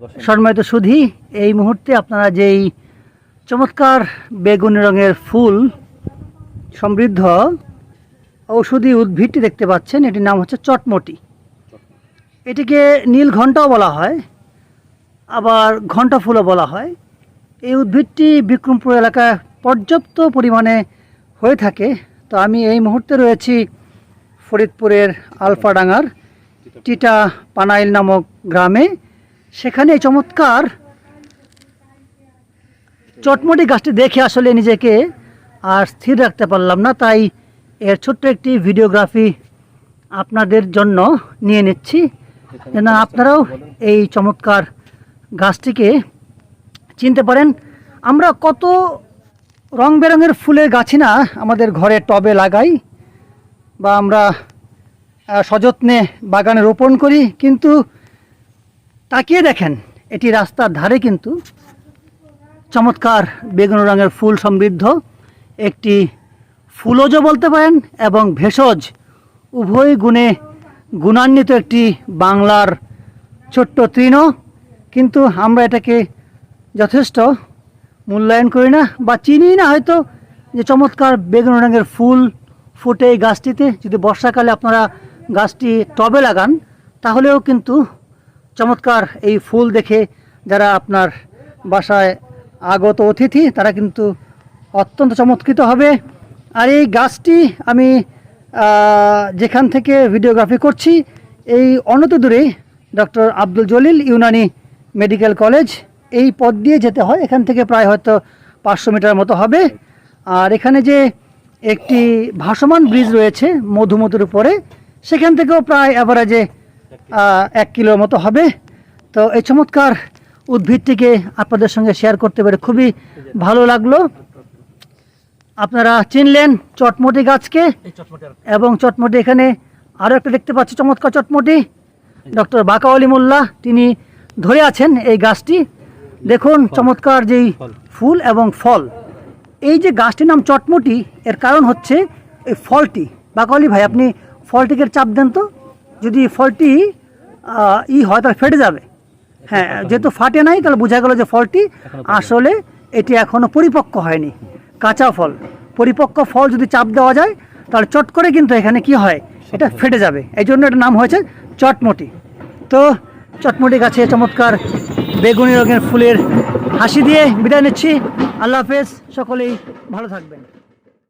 সম্মানিত সুধি, এই মুহূর্তে আপনারা যেই চমৎকার বেগুনি রঙের ফুল সমৃদ্ধ ঔষধি উদ্ভিদটি দেখতে পাচ্ছেন, এটির নাম হচ্ছে চটমটি। এটিকে নীল ঘণ্টাও বলা হয়, আবার ঘণ্টা ফুলও বলা হয়। এই উদ্ভিদটি বিক্রমপুর এলাকায় পর্যাপ্ত পরিমাণে হয়ে থাকে। তো আমি এই মুহূর্তে রয়েছি ফরিদপুরের আলফাডাঙ্গার টিটা পানাইল নামক গ্রামে। সেখানে এই চমৎকার চটমটি গাছটি দেখে আসলে নিজেকে আর স্থির রাখতে পারলাম না, তাই এর ছোট্ট একটি ভিডিওগ্রাফি আপনাদের জন্য নিয়ে নিচ্ছি। যেন আপনারাও এই চমৎকার গাছটিকে চিনতে পারেন। আমরা কত রং বেরঙের ফুলের গাছই না, আমাদের ঘরে টবে লাগাই বা আমরা সযত্নে বাগানে রোপণ করি, কিন্তু তাকিয়ে দেখেন, এটি রাস্তার ধারে কিন্তু চমৎকার বেগুন রঙের ফুল সমৃদ্ধ। একটি ফুলজ বলতে পারেন এবং ভেষজ, উভয় গুণে গুণান্বিত একটি বাংলার ছোট্ট তৃণ। কিন্তু আমরা এটাকে যথেষ্ট মূল্যায়ন করি না বা চিনি না হয়তো যে চমৎকার বেগুন রঙের ফুল ফুটে এই গাছটিতে। যদি বর্ষাকালে আপনারা গাছটি টবে লাগান, তাহলেও কিন্তু চমৎকার এই ফুল দেখে যারা আপনার বাসায় আগত অতিথি, তারা কিন্তু অত্যন্ত চমৎকৃত হবে। আর এই গাছটি আমি যেখান থেকে ভিডিওগ্রাফি করছি, এই অনত দূরেই doctor Abdul Jalil Unani medical college, এই পথ দিয়ে যেতে হয়। এখান থেকে প্রায় হয়তো পাঁচশো মিটার মতো হবে। আর এখানে যে একটি ভাসমান ব্রিজ রয়েছে মধুমতির উপরে, সেখান থেকেও প্রায় অ্যাভারেজে এক কিলোর মতো হবে। তো এই চমৎকার উদ্ভিদটিকে আপনাদের সঙ্গে শেয়ার করতে পেরে খুবই ভালো লাগল। আপনারা চিনলেন চটমটি গাছকে এবং চটমটি এখানে আরও একটা দেখতে পাচ্ছি চমৎকার চটমটি। ডক্টর বাকাওয়ালি মোল্লা তিনি ধরে আছেন এই গাছটি। দেখুন চমৎকার যেই ফুল এবং ফল। এই যে গাছটির নাম চটমটি এর কারণ হচ্ছে এই ফলটি। বাকাওয়ালি ভাই আপনি ফলটিকে চাপ দেন তো? যদি ফলটি ই হয় তাহলে ফেটে যাবে। হ্যাঁ যেহেতু ফাটে নাই তাহলে বোঝা গেল যে ফলটি আসলে এটি এখনও পরিপক্ক হয়নি। কাঁচা ফল পরিপক্ক ফল যদি চাপ দেওয়া যায় তাহলে চট করে কিন্তু এখানে কি হয় এটা ফেটে যাবে। এই জন্য এটার নাম হয়েছে চটমটি। তো চটমটি গাছে চমৎকার বেগুনি রঙের ফুলের হাসি দিয়ে বিদায় নিচ্ছি। আল্লাহ হাফেজ সকলেই ভালো থাকবেন।